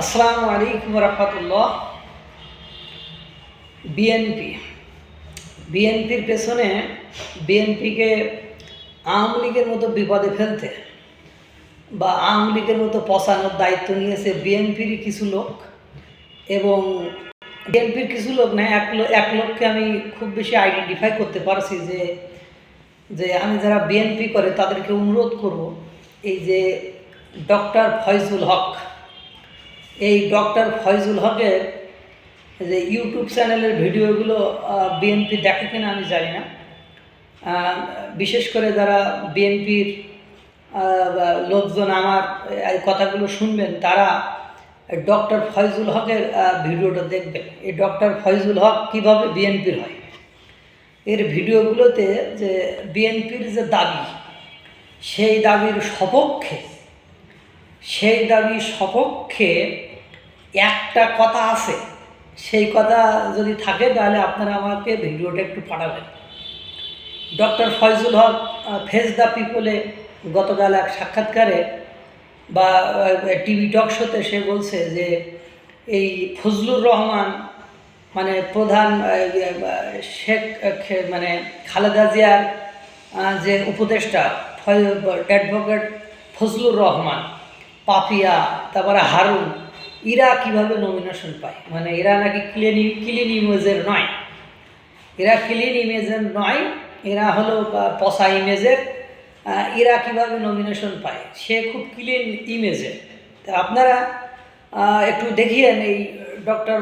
আসসালামু আলাইকুম রহমতুল্লাহ। বিএনপি বিএনপির পেছনে বিএনপিকে আওয়ামী লীগের মতো বিপদে ফেলতে বা আওয়ামী লীগের মতো পচানোর দায়িত্ব নিয়েছে বিএনপির কিছু লোক এবং বিএনপির কিছু লোক না, এক এক লোককে আমি খুব বেশি আইডেন্টিফাই করতে পারছি যে যে আমি যারা বিএনপি করে তাদেরকে অনুরোধ করব এই যে ডক্টর ফয়জুল হক। এই ডক্টর ফয়জুল হকের যে ইউটিউব চ্যানেলের ভিডিওগুলো বিএনপি দেখে কিনা আমি জানি না। বিশেষ করে যারা বিএনপির লোকজন আমার এই কথাগুলো শুনবেন, তারা ডক্টর ফয়জুল হকের ভিডিওটা দেখবেন। এই ডক্টর ফয়জুল হক কীভাবে বিএনপির হয়? এর ভিডিওগুলোতে যে বিএনপির যে দাবি, সেই দাবির সপক্ষে, সেই দাবির সপক্ষে একটা কথা আছে। সেই কথা যদি থাকে তাহলে আপনারা আমাকে ভিডিওটা একটু পাঠাবেন। Doctor Faizul Haque face the পিপলে গতকাল এক সাক্ষাৎকারে বা টিভি টক শোতে সে বলছে যে এই ফজলুর রহমান মানে প্রধান আহ, শেখ মানে খালেদা জিয়ার যে উপদেষ্টা অ্যাডভোকেট ফজলুর রহমান পাপিয়া তারপরে হারুন এরা কীভাবে নমিনেশন পায়? মানে এরা নাকি ক্লিন ক্লিন ইমেজের নয়। এরা ক্লিন ইমেজের নয়, এরা হলো পচা ইমেজের এরা কীভাবে নমিনেশন পায়? সে খুব ক্লিন ইমেজের আপনারা একটু দেখিয়েন এই ডক্টর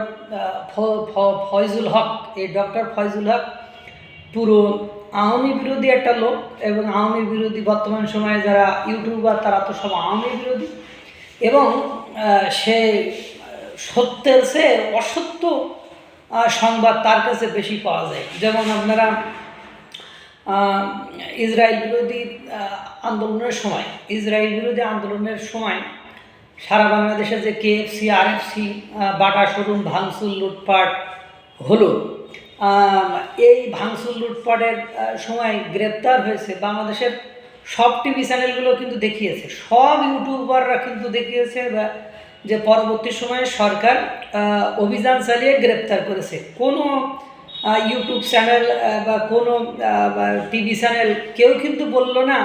ফয়জুল হক। এই ডক্টর ফয়জুল হক পুরো আওয়ামী বিরোধী একটা লোক এবং আওয়ামী বিরোধী বর্তমান সময়ে যারা ইউটিউবার তারা তো সব আওয়ামী বিরোধী। এবং সে সত্যের সে অসত্য সংবাদ তার কাছে বেশি পাওয়া যায়। যেমন আপনারা ইসরায়েল বিরোধী আন্দোলনের সময়, ইসরায়েল বিরোধী আন্দোলনের সময় সারা বাংলাদেশে যে কেএফসি আরএফসি বাটা শোরুম ভাঙচুর, লুটপাট হলো এই ভাঙচুর, লুটপাটের সময় গ্রেপ্তার হয়েছে বাংলাদেশের সব টিভি চ্যানেলগুলো কিন্তু দেখিয়েছে। সব ইউটিউবাররা কিন্তু দেখিয়েছে বা যে পরবর্তী সময়ে সরকার অভিযান চালিয়ে গ্রেপ্তার করেছে। কোনো ইউটিউব চ্যানেল বা কোনো টিভি চ্যানেল কেউ কিন্তু বলল না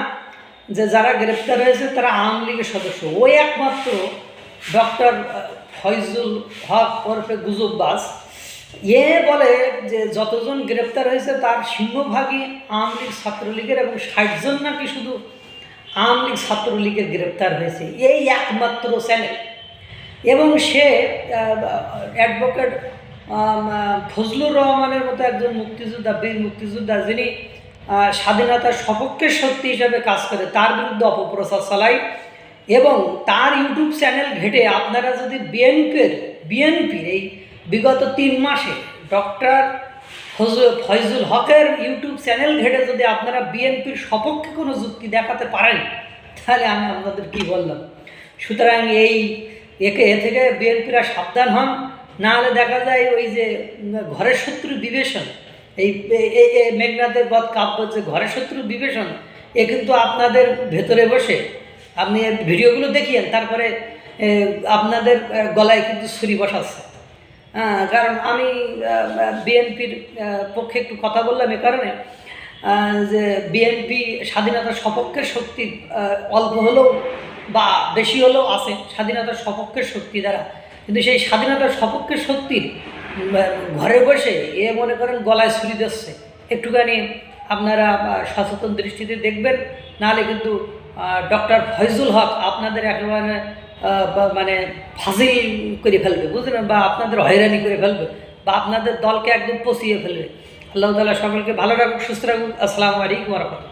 যে যারা গ্রেপ্তার হয়েছে তারা আওয়ামী লীগের সদস্য। ওই একমাত্র ডক্টর ফয়জুল হক ওরফে গুজববাস এ বলে যে যতজন গ্রেপ্তার হয়েছে তার সিংহভাগই আওয়ামী লীগ ছাত্রলীগের এবং ষাটজন নাকি শুধু আওয়ামী লীগ ছাত্রলীগের গ্রেপ্তার হয়েছে। এই একমাত্র চ্যানেল এবং সে অ্যাডভোকেট ফজলুর রহমানের মতো একজন মুক্তিযোদ্ধা, বীর মুক্তিযোদ্ধা যিনি স্বাধীনতার সপক্ষে শক্তি হিসাবে কাজ করে, তার বিরুদ্ধে অপপ্রচার চালায় এবং তার ইউটিউব চ্যানেল ঘেটে আপনারা যদি বিএনপির বিএনপির এই বিগত তিন মাসে ডক্টর ফয়জুল হকের ইউটিউব চ্যানেল ঘেটে যদি আপনারা বিএনপির সপক্ষে কোনো যুক্তি দেখাতে পারেন, তাহলে আমি আপনাদের কি বললাম? সুতরাং এই একে এ থেকে বিএনপিরা সাবধান হন না হলে দেখা যায় ওই যে ঘরের শত্রু বিবেচন, এই মেঘনাথের বধ কাব্য যে ঘরের শত্রু বিবেচন, এ কিন্তু আপনাদের ভেতরে বসে, আপনি ভিডিওগুলো দেখিয়েন, তারপরে আপনাদের গলায় কিন্তু ছুরি বসাচ্ছে। কারণ আমি বিএনপির পক্ষে একটু কথা বললাম এ কারণে যে বিএনপি স্বাধীনতার সপক্ষের শক্তি অল্প হলেও বা বেশি হলেও আছে স্বাধীনতার সপক্ষের শক্তি দ্বারা। কিন্তু সেই স্বাধীনতার সপক্ষের শক্তির ঘরে বসে এ মনে করেন গলায় ছুরি দিচ্ছে একটুখানি আপনারা সচেতন দৃষ্টিতে দেখবেন, নাহলে কিন্তু ডক্টর ফয়জুল হক আপনাদের একেবারে মানে ফাঁসি করে ফেলবে, বুঝলেন? বা আপনাদের হয়রানি করে ফেলবে, বা আপনাদের দলকে একদম পচিয়ে ফেলবে। আল্লাহ তালা সকলকে ভালো রাখুক, সুস্থ রাখুক। আসসালামু আলাইকুম রহমতুল্লাহ।